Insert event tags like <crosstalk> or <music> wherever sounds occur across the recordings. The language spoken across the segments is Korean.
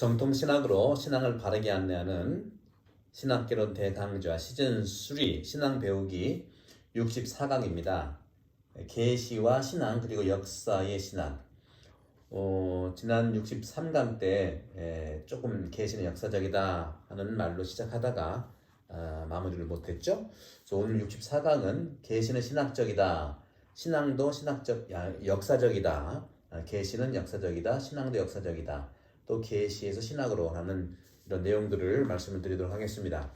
정통 신학으로 신앙을 바르게 안내하는 신학개론 대강좌 시즌 3 신앙 배우기 64강입니다. 계시와 신앙 그리고 역사의 신앙. 어, 지난 63강 때 에, 조금 계시는 역사적이다 하는 말로 시작하다가 아, 마무리를 못했죠. 그래서 오늘 64강은 계시는 신학적이다. 신앙도 신학적 야, 역사적이다. 아, 계시는 역사적이다. 신앙도 역사적이다. 또 계시에서 신학으로 하는 이런 내용들을 말씀을 드리도록 하겠습니다.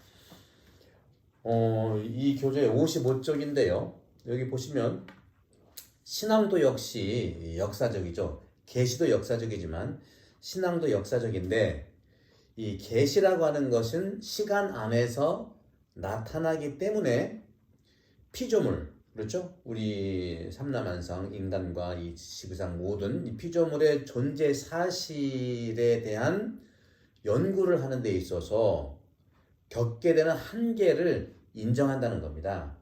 어, 이 교재 55쪽인데요. 여기 보시면 신앙도 역시 역사적이죠. 계시도 역사적이지만 신앙도 역사적인데 이 계시라고 하는 것은 시간 안에서 나타나기 때문에 피조물 그렇죠? 우리 삼라만상 인간과 이 지구상 모든 이 피조물의 존재 사실에 대한 연구를 하는 데 있어서 겪게 되는 한계를 인정한다는 겁니다.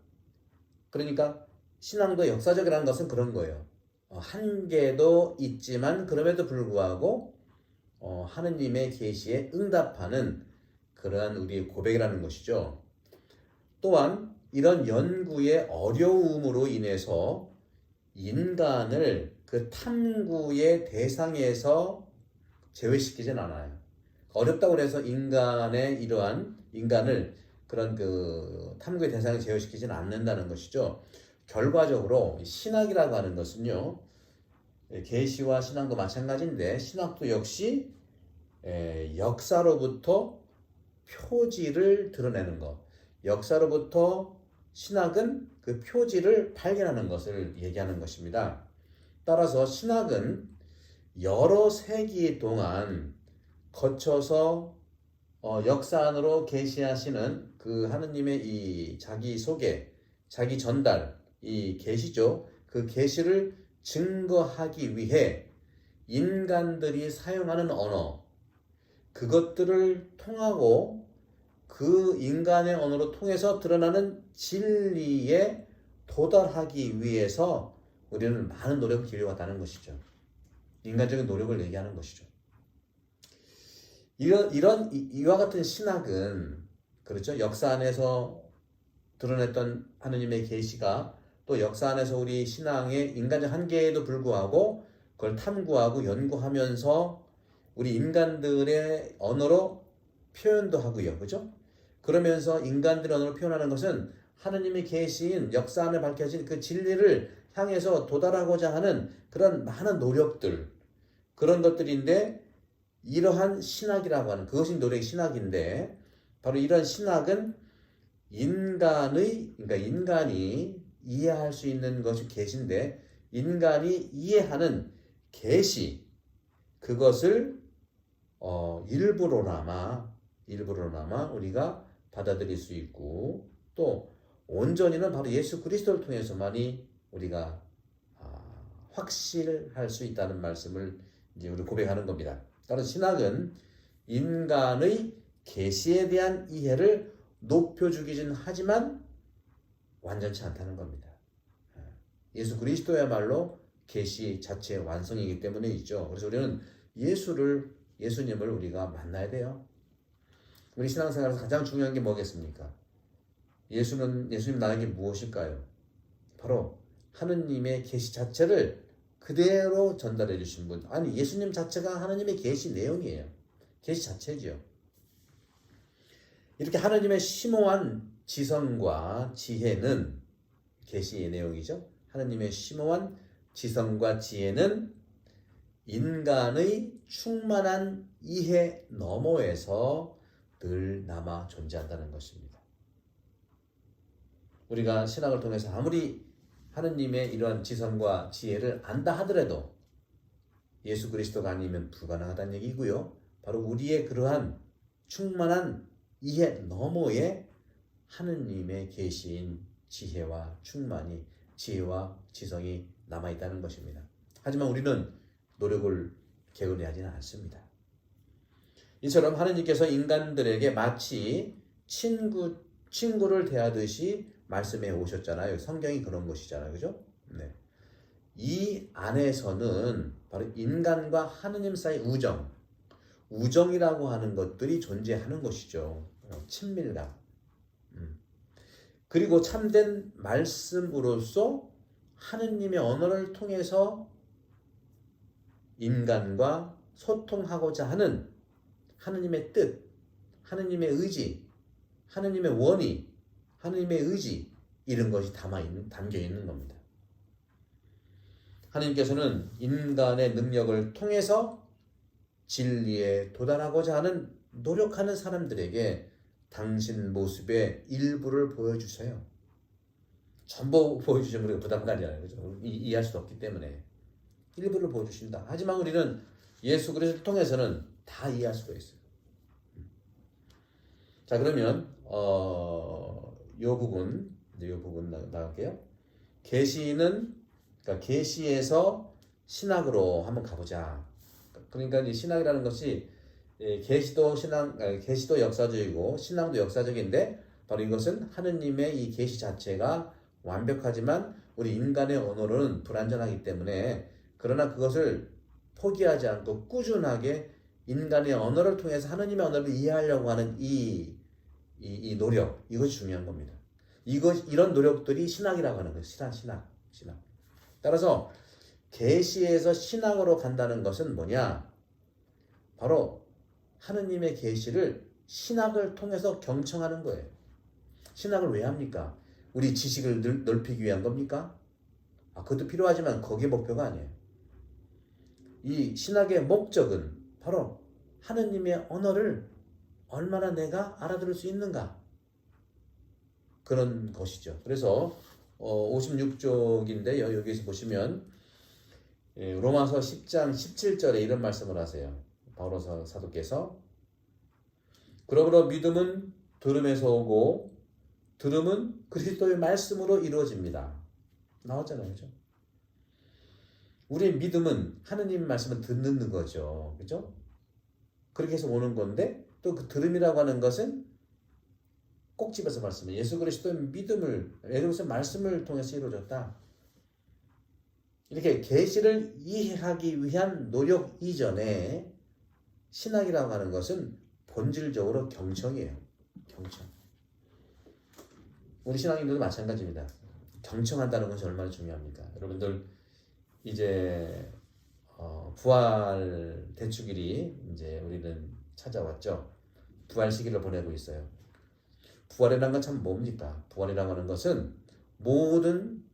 그러니까 신앙도 역사적이라는 것은 그런 거예요. 어, 한계도 있지만 그럼에도 불구하고 어, 하느님의 계시에 응답하는 그러한 우리의 고백이라는 것이죠. 또한 이런 연구의 어려움으로 인해서 인간을 그 탐구의 대상에서 제외시키진 않아요. 어렵다고 해서 인간의 이러한 인간을 그런 그 탐구의 대상에 제외시키지는 않는다는 것이죠. 결과적으로 신학이라고 하는 것은요. 계시와 신앙도 마찬가지인데 신학도 역시 역사로부터 표지를 드러내는 것. 역사로부터 신학은 그 표지를 발견하는 것을 얘기하는 것입니다. 따라서 신학은 여러 세기 동안 거쳐서 어, 역사 안으로 계시하시는 그 하느님의 이 자기 소개, 자기 전달, 이 계시죠. 그 계시를 증거하기 위해 인간들이 사용하는 언어, 그것들을 통하고 그 인간의 언어로 통해서 드러나는 진리에 도달하기 위해서 우리는 많은 노력을 기울여왔다는 것이죠. 인간적인 노력을 얘기하는 것이죠. 이런, 이런, 이와 같은 신학은, 그렇죠. 역사 안에서 드러냈던 하느님의 계시가 또 역사 안에서 우리 신앙의 인간적 한계에도 불구하고 그걸 탐구하고 연구하면서 우리 인간들의 언어로 표현도 하고요. 그죠? 그러면서 인간들의 언어로 표현하는 것은 하느님의 계시인 역사 안에 밝혀진 그 진리를 향해서 도달하고자 하는 그런 많은 노력들. 그런 것들인데 이러한 신학이라고 하는 그것이 노력의 신학인데 바로 이런 신학은 인간의 그러니까 인간이 이해할 수 있는 것이 계시인데 인간이 이해하는 계시 그것을 어, 일부로나마 일부로나마 우리가 받아들일 수 있고 또 온전히는 바로 예수 그리스도를 통해서만이 우리가 아, 확실할 수 있다는 말씀을 이제 우리 고백하는 겁니다. 따라서 신학은 인간의 계시에 대한 이해를 높여주기는 하지만 완전치 않다는 겁니다. 예수 그리스도야말로 계시 자체 완성이기 때문에 있죠. 그래서 우리는 예수를 예수님을 우리가 만나야 돼요. 우리 신앙생활에서 가장 중요한 게 뭐겠습니까? 예수는 예수님 나에게 무엇일까요? 바로 하느님의 계시 자체를 그대로 전달해 주신 분. 아니 예수님 자체가 하느님의 계시 내용이에요. 계시 자체죠. 이렇게 하느님의 심오한 지성과 지혜는 계시의 내용이죠. 하느님의 심오한 지성과 지혜는 인간의 충만한 이해 너머에서 늘 남아 존재한다는 것입니다. 우리가 신학을 통해서 아무리 하느님의 이러한 지성과 지혜를 안다 하더라도 예수 그리스도가 아니면 불가능하다는 얘기고요. 바로 우리의 그러한 충만한 이해 너머에 하느님의 계신 지혜와 충만이 지혜와 지성이 남아 있다는 것입니다. 하지만 우리는 노력을 게을리하지는 않습니다. 이처럼 하느님께서 인간들에게 마치 친구 친구를 대하듯이 말씀해 오셨잖아요. 성경이 그런 것이잖아요. 그죠? 네. 이 안에서는 바로 인간과 하느님 사이 우정, 우정이라고 하는 것들이 존재하는 것이죠. 어, 친밀감. 음. 그리고 참된 말씀으로서 하느님의 언어를 통해서 인간과 소통하고자 하는 하느님의 뜻, 하느님의 의지, 하느님의 원의, 하느님의 의지 이런 것이 담아 있는 담겨 있는 겁니다. 하느님께서는 인간의 능력을 통해서 진리에 도달하고자 하는 노력하는 사람들에게 당신 모습의 일부를 보여주세요. 전부 <laughs> 보여주시면 우리가 부담감이잖아요. 그죠? 이, 이해할 수 없기 때문에 일부를 보여주신다. 하지만 우리는 예수 그리스도를 통해서는 다 이해할 수가 있어요. 자 그러면 어, 요 부분 이제 요 부분 나, 나갈게요. 계시는 그러니까 계시에서 신학으로 한번 가보자. 그러니까 이 신학이라는 것이 예, 계시도 신앙, 아니, 계시도 역사적이고 신앙도 역사적인데 바로 이것은 하느님의 이 계시 자체가 완벽하지만 우리 인간의 언어로는 불완전하기 때문에 그러나 그것을 포기하지 않고 꾸준하게 인간의 언어를 통해서 하느님의 언어를 이해하려고 하는 이, 이, 이 노력 이것이 중요한 겁니다. 이것 이런 노력들이 신학이라고 하는 거예요. 신학, 신학, 신학. 따라서 계시에서 신학으로 간다는 것은 뭐냐? 바로 하느님의 계시를 신학을 통해서 경청하는 거예요. 신학을 왜 합니까? 우리 지식을 늘, 넓히기 위한 겁니까? 아, 그것도 필요하지만 거기에 목표가 아니에요. 이 신학의 목적은 바로 하느님의 언어를 얼마나 내가 알아들을 수 있는가 그런 것이죠. 그래서 어, 56쪽인데 여기서 보시면 예, 로마서 10장 17절에 이런 말씀을 하세요. 바울로 사도께서 그러므로 믿음은 들음에서 오고 들음은 그리스도의 말씀으로 이루어집니다. 나왔잖아요. 그죠? 우리의 믿음은 하느님 말씀을 듣는 거죠. 그죠? 그렇게 해서 오는 건데 또 그 들음이라고 하는 것은 꼭 집어서 말씀해. 예수 그리스도의 믿음을 예수 말씀을 통해서 이루어졌다. 이렇게 계시를 이해하기 위한 노력 이전에 신학이라고 하는 것은 본질적으로 경청이에요. 경청. 우리 신앙인들도 마찬가지입니다. 경청한다는 것이 얼마나 중요합니까? 여러분들 이제 어, 부활 대축일이 이제 우리는 찾아왔죠. 부활 시기를 보내고 있어요. 부활이라는 건 참 뭡니까? 부활이라고 하는 것은 모든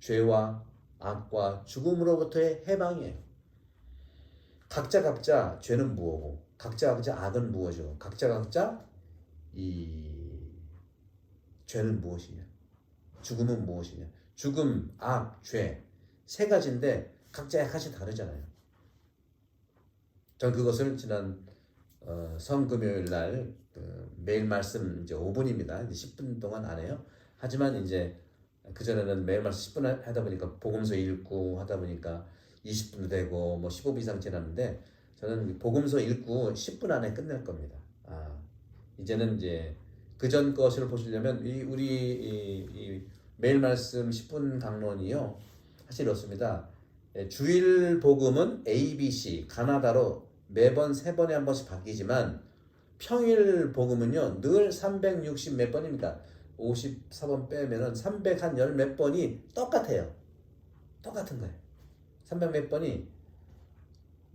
죄와 악과 죽음으로부터의 해방이에요. 각자 각자 죄는 무엇고 각자 각자 악은 무엇이고 각자 각자 이 죄는 무엇이냐 죽음은 무엇이냐 죽음, 악, 죄 세 가지인데 각자 약간씩 다르잖아요. 전 그것을 지난 어, 성금요일 날 그 매일 말씀 이제 5분입니다. 이제 10분 동안 안 해요. 하지만 이제 그 전에는 매일 말씀 10분 하다 보니까 복음서 읽고 하다 보니까 20분도 되고 뭐 15분 이상 지났는데 저는 복음서 읽고 10분 안에 끝낼 겁니다. 아 이제는 이제 그전 것을 보시려면 이 우리 이, 이 매일 말씀 10분 강론이요 사실 이렇습니다. 예, 주일 복음은 A, B, C 가나다로 매번 세 번에 한 번씩 바뀌지만 평일 복음은요 늘 360 몇 번입니다. 54번 빼면은 300한열몇 번이 똑같아요. 똑같은 거예요. 300 몇 번이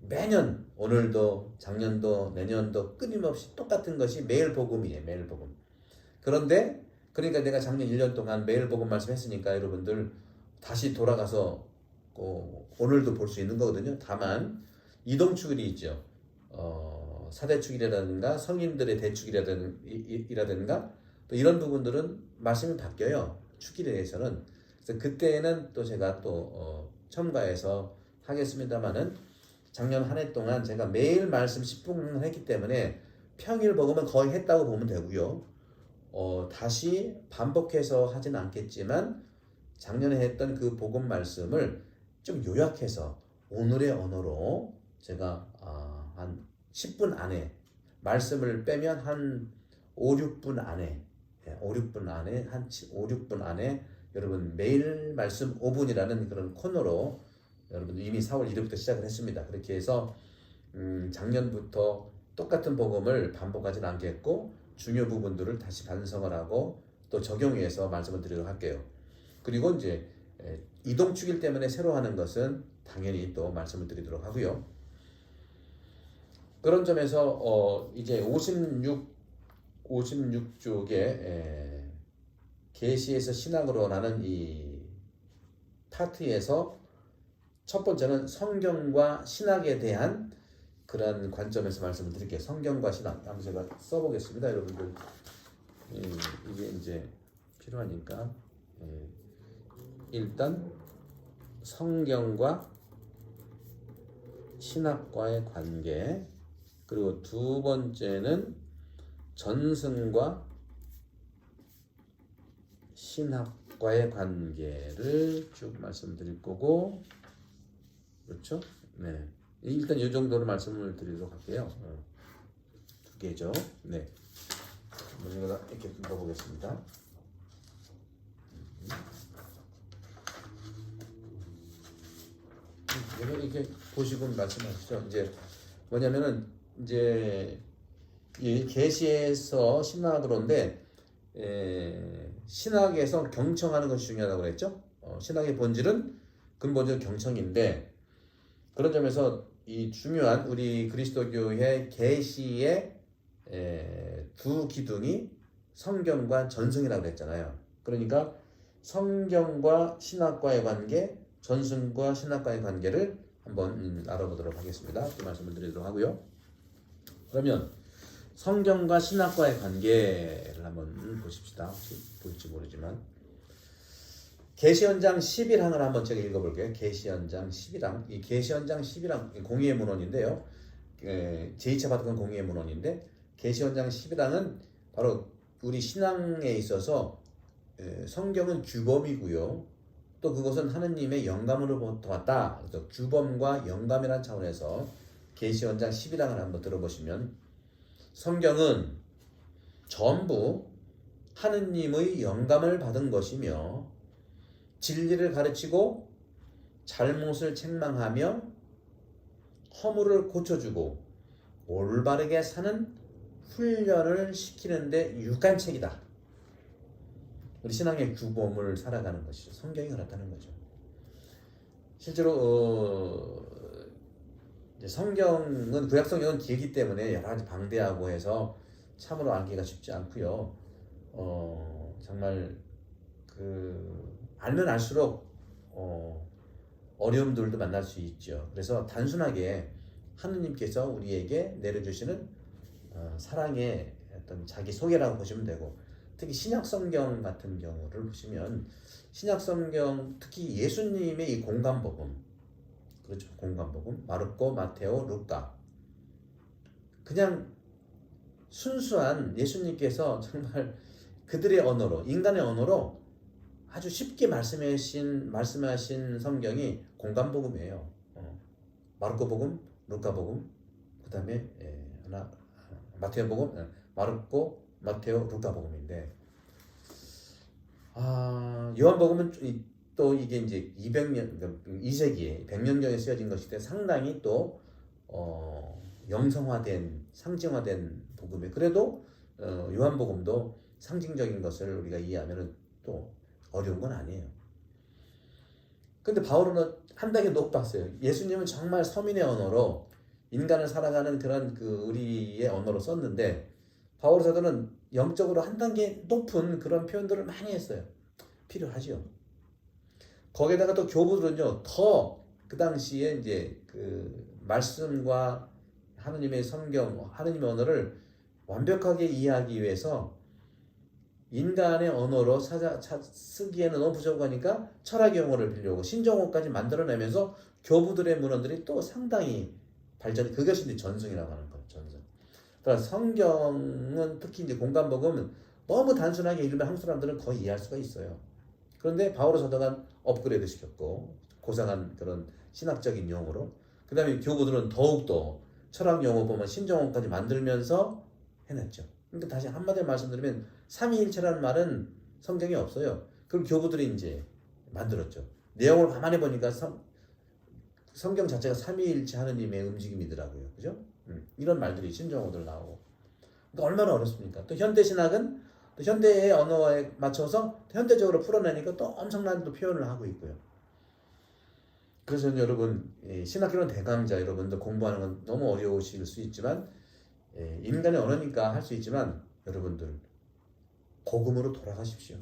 매년 오늘도 작년도 내년도 끊임없이 똑같은 것이 매일 복음이에요. 매일 복음. 그런데 그러니까 내가 작년 1년 동안 매일 복음 말씀했으니까 여러분들 다시 돌아가서 어, 오늘도 볼 수 있는 거거든요. 다만 이동축일이 있죠. 어, 사대축일이라든가 성인들의 대축일이라든가 또 이런 부분들은 말씀이 바뀌어요. 축일에 대해서는. 그래서 그때는 또 제가 또 어, 첨가해서 하겠습니다만은 작년 한 해 동안 제가 매일 말씀 10분 했기 때문에 평일 복음은 거의 했다고 보면 되고요. 어, 다시 반복해서 하진 않겠지만 작년에 했던 그 복음 말씀을 좀 요약해서 오늘의 언어로 제가 아, 한 10분 안에 말씀을 빼면 한 5, 6분 안에 5, 6분 안에 한 5, 6분 안에 여러분 매일 말씀 5분이라는 그런 코너로 여러분 이미 4월 1일부터 시작을 했습니다. 그렇게 해서 음, 작년부터 똑같은 복음을 반복하지는 않겠고 중요 부분들을 다시 반성을 하고 또 적용해서 말씀을 드리도록 할게요. 그리고 이제 에, 이동축일 때문에 새로 하는 것은 당연히 또 말씀을 드리도록 하고요. 그런 점에서 어 이제 56 56쪽에 에, 계시에서 신학으로 나는 이 파트에서 첫 번째는 성경과 신학에 대한 그런 관점에서 말씀을 드릴게요. 성경과 신학 한번 제가 써보겠습니다, 여러분들. 예, 이게 이제 필요하니까 예, 일단 성경과 신학과의 관계 그리고 두 번째는 전승과 신학과의 관계를 쭉 말씀드릴 거고 그렇죠? 네. 일단 이 정도로 말씀을 드리도록 할게요. 어. 두 개죠. 네. 먼저 이렇게 읽어보겠습니다. 이거 이렇게 보시고 말씀하시죠. 이제 뭐냐면은 이제 이 계시에서 신학으로인데 에, 신학에서 경청하는 것이 중요하다고 그랬죠. 어, 신학의 본질은 근본적인 경청인데 그런 점에서 이 중요한 우리 그리스도교의 계시의 에, 두 기둥이 성경과 전승이라고 그랬잖아요. 그러니까 성경과 신학과의 관계, 전승과 신학과의 관계를 한번 음, 알아보도록 하겠습니다. 그 말씀을 드리도록 하고요. 그러면 성경과 신학과의 관계를 한번 보십시다. 혹시 볼지 모르지만 계시연장 11항을 한번 제가 읽어볼게요. 계시연장 11항. 이 계시연장 11항 공의의 문헌인데요. 에, 제2차 바티칸 공의의 문헌인데 계시연장 11항은 바로 우리 신앙에 있어서 에, 성경은 규범이고요. 또 그것은 하느님의 영감으로부터 왔다. 그래서 규범과 영감이라는 차원에서 계시연장 11항을 한번 들어보시면 성경은 전부 하느님의 영감을 받은 것이며 진리를 가르치고 잘못을 책망하며 허물을 고쳐주고 올바르게 사는 훈련을 시키는데 유익한 책이다. 우리 신앙의 규범을 살아가는 것이죠. 성경이 그렇다는 거죠. 실제로 어, 성경은 구약 성경은 길기 때문에 여러 가지 방대하고 해서 참으로 알기가 쉽지 않고요. 어, 정말 그 알면 알수록 어, 어려움들도 만날 수 있죠. 그래서 단순하게 하느님께서 우리에게 내려주시는 어, 사랑의 어떤 자기 소개라고 보시면 되고 특히 신약 성경 같은 경우를 보시면 신약 성경 특히 예수님의 이 공간 복음 그렇죠 공간 복음 마르코 마테오 루카 그냥 순수한 예수님께서 정말 그들의 언어로 인간의 언어로 아주 쉽게 말씀하신 말씀하신 성경이 공간 복음이에요. 어. 마르코 복음, 루카 복음, 그다음에 예, 하나 마테오 복음, 예, 마르코, 마테오, 루카 복음인데 아 요한 복음은 또 이게 이제 200년 2세기에 100년경에 쓰여진 것이 때 상당히 또 어, 영성화된 상징화된 복음에 그래도 어, 요한 복음도 상징적인 것을 우리가 이해하면은 또 어려운 건 아니에요. 근데 바울은 한 단계 높았어요. 예수님은 정말 서민의 언어로 인간을 살아가는 그런 그 우리의 언어로 썼는데 바울 사도는 영적으로 한 단계 높은 그런 표현들을 많이 했어요. 필요하죠. 거기다가 또 교부들은요 더 그 당시에 이제 그 말씀과 하느님의 성경, 하느님의 언어를 완벽하게 이해하기 위해서 인간의 언어로 찾아, 찾, 쓰기에는 너무 부족하니까 철학 용어를 빌려오고 신정어까지 만들어내면서 교부들의 문헌들이 또 상당히 발전. 그것이 이제 전승이라고 하는 거예요. 전승. 그러니까 성경은 특히 이제 공간복음은 너무 단순하게 읽으면 한국 사람들은 거의 이해할 수가 있어요. 그런데 바오로 사도가 업그레이드 시켰고 고상한 그런 신학적인 용어로 그 다음에 교부들은 더욱더 철학 용어 보면 신정어까지 만들면서 해냈죠. 근데 다시 한마디로 말씀드리면 삼위일체라는 말은 성경에 없어요. 그걸 교부들이 이제 만들었죠. 내용을 가만히 보니까 성, 성경 자체가 삼위일체 하느님의 움직임이더라고요. 그죠? 음, 이런 말들이 신조어들 나오고 그러니까 얼마나 어렵습니까? 또 현대 신학은 또 현대의 언어에 맞춰서 현대적으로 풀어내니까 또 엄청난 또 표현을 하고 있고요. 그래서 여러분 이 신학기론 대강자 여러분들 공부하는 건 너무 어려우실 수 있지만 예, 인간의 언어니까 할 수 있지만 여러분들 복음으로 돌아가십시오.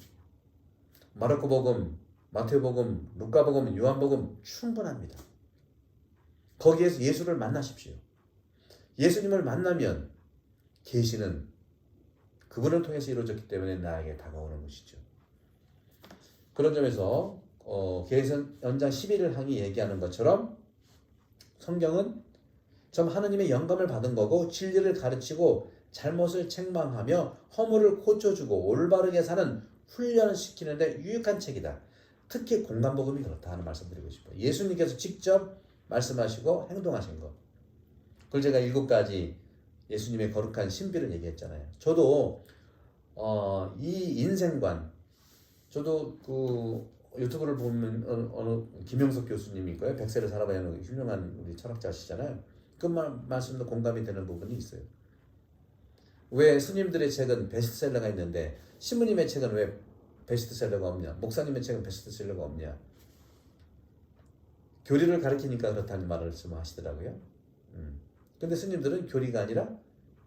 마르코복음, 마태복음, 루카복음, 요한복음 충분합니다. 거기에서 예수를 만나십시오. 예수님을 만나면 계시는 그분을 통해서 이루어졌기 때문에 나에게 다가오는 것이죠. 그런 점에서 어, 계선 연장 11을 항이 얘기하는 것처럼 성경은 좀 하느님의 영감을 받은 거고 진리를 가르치고 잘못을 책망하며 허물을 고쳐주고 올바르게 사는 훈련을 시키는데 유익한 책이다. 특히 공간복음이 그렇다 하는 말씀드리고 싶어요. 예수님께서 직접 말씀하시고 행동하신 것. 그걸 제가 일곱 가지 예수님의 거룩한 신비를 얘기했잖아요. 저도 어, 이 인생관, 저도 그 유튜브를 보면 어느, 어느 김영석 교수님이 있고요. 백세를 살아봐야 하는 훌륭한 우리 철학자시잖아요. 그 말, 말씀도 공감이 되는 부분이 있어요. 왜 스님들의 책은 베스트셀러가 있는데 신부님의 책은 왜 베스트셀러가 없냐? 목사님의 책은 베스트셀러가 없냐? 교리를 가르치니까 그렇다는 말을 좀 하시더라고요. 음. 근데 스님들은 교리가 아니라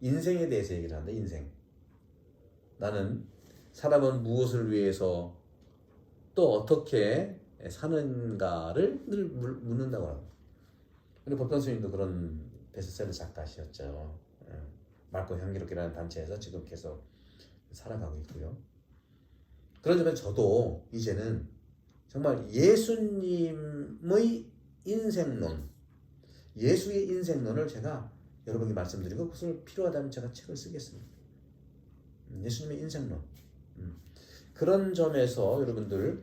인생에 대해서 얘기를 한다. 인생. 나는 사람은 무엇을 위해서 또 어떻게 사는가를 늘 묻는다고 합니다. 근데 법현 스님도 그런 베스트셀러 작가시였죠. 예. 맑고 향기롭게라는 단체에서 지금 계속 살아가고 있고요. 그런 점에서 저도 이제는 정말 예수님의 인생론, 예수의 인생론을 제가 여러분께 말씀드리고 그것을 필요하다면 제가 책을 쓰겠습니다. 음, 예수님의 인생론. 음. 그런 점에서 여러분들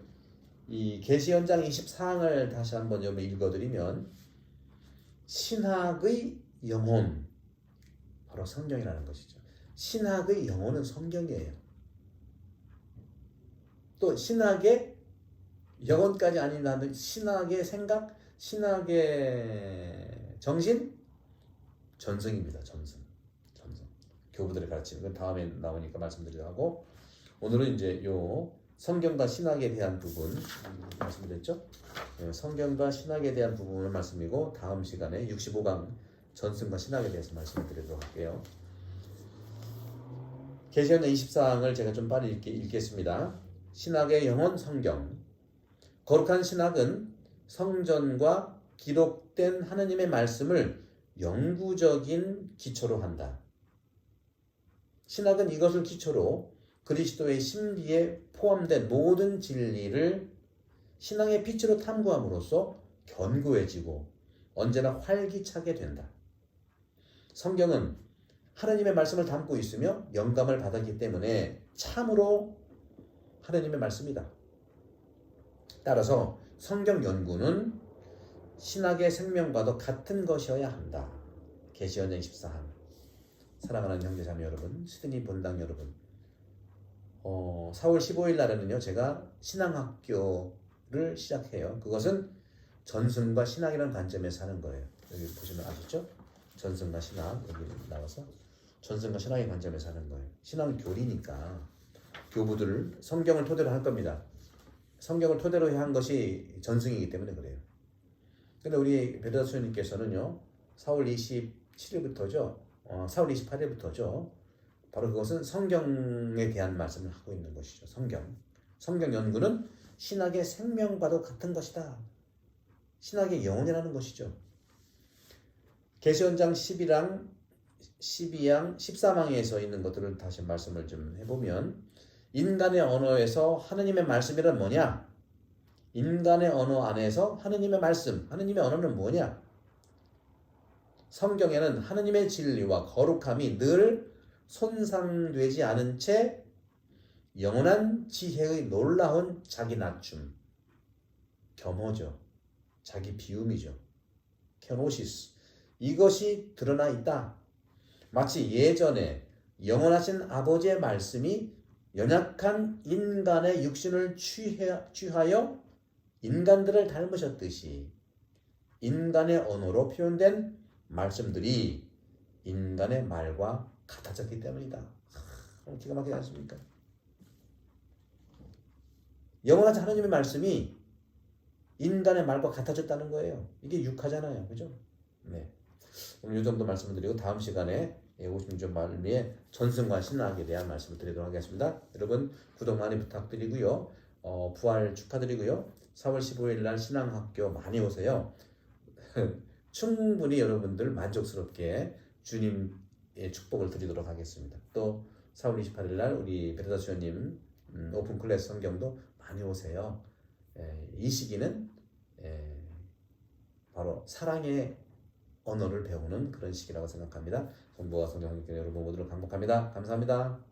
이 계시연장 24항을 다시 한번 여러분 읽어드리면 신학의 영혼 바로 성경이라는 것이죠. 신학의 영혼은 성경이에요. 또 신학의 영혼까지 아니라는 신학의 생각, 신학의 정신, 전승입니다. 전승, 전승. 교부들이 가르치는 건 다음에 나오니까 말씀드리려 하고 오늘은 이제 요 성경과 신학에 대한 부분 말씀드렸죠. 네, 성경과 신학에 대한 부분을 말씀이고 다음 시간에 65강 전승과 신학에 대해서 말씀드리도록 할게요. 계시록 24항을 제가 좀 빨리 읽, 읽겠습니다. 신학의 영혼 성경. 거룩한 신학은 성전과 기록된 하느님의 말씀을 영구적인 기초로 한다. 신학은 이것을 기초로 그리스도의 신비에 포함된 모든 진리를 신앙의 빛으로 탐구함으로써 견고해지고 언제나 활기차게 된다. 성경은 하나님의 말씀을 담고 있으며 영감을 받았기 때문에 참으로 하나님의 말씀이다. 따라서 성경 연구는 신학의 생명과도 같은 것이어야 한다. 계시언행 14항. 사랑하는 형제자매 여러분, 시드니 본당 여러분. 어, 4월 15일 날에는요, 제가 신앙학교를 시작해요. 그것은 전승과 신학이라는 관점에서 하는 거예요. 여기 보시면 아시죠? 전승과 신학 여기 나와서 전승과 신학의 관점에서 하는 거예요. 신앙 교리니까 교부들을 성경을 토대로 할 겁니다. 성경을 토대로 한 것이 전승이기 때문에 그래요. 근데 우리 베드라수님께서는요, 4월 27일부터죠, 어, 4월 28일부터죠, 바로 그것은 성경에 대한 말씀을 하고 있는 것이죠. 성경. 성경 연구는 신학의 생명과도 같은 것이다. 신학의 영혼이라는 것이죠. 계시원장 11랑 12양 13항에서 있는 것들을 다시 말씀을 좀 해보면 인간의 언어에서 하느님의 말씀이란 뭐냐? 인간의 언어 안에서 하느님의 말씀, 하느님의 언어는 뭐냐? 성경에는 하느님의 진리와 거룩함이 늘 손상되지 않은 채 영원한 지혜의 놀라운 자기 낮춤, 겸허죠. 자기 비움이죠. 케노시스. 이것이 드러나 있다. 마치 예전에 영원하신 아버지의 말씀이 연약한 인간의 육신을 취하여 인간들을 닮으셨듯이 인간의 언어로 표현된 말씀들이 인간의 말과 같아졌기 때문이다. 하, 기가 막히지 않습니까? 영원하신 하나님의 말씀이 인간의 말과 같아졌다는 거예요. 이게 육하잖아요. 그죠? 네. 오늘 이 정도 말씀을 드리고 다음 시간에 56점 말미에 전승과 신학에 대한 말씀을 드리도록 하겠습니다. 여러분 구독 많이 부탁드리고요. 어, 부활 축하드리고요. 4월 15일 날 신앙학교 많이 오세요. <laughs> 충분히 여러분들 만족스럽게 주님의 축복을 드리도록 하겠습니다. 또 4월 28일 날 우리 베르다 수녀님 음, 오픈 클래스 성경도 많이 오세요. 에, 이 시기는 에, 바로 사랑의 언어를 배우는 그런 시기라고 생각합니다. 성부와 성령 여러분 모두를 강복합니다. 감사합니다.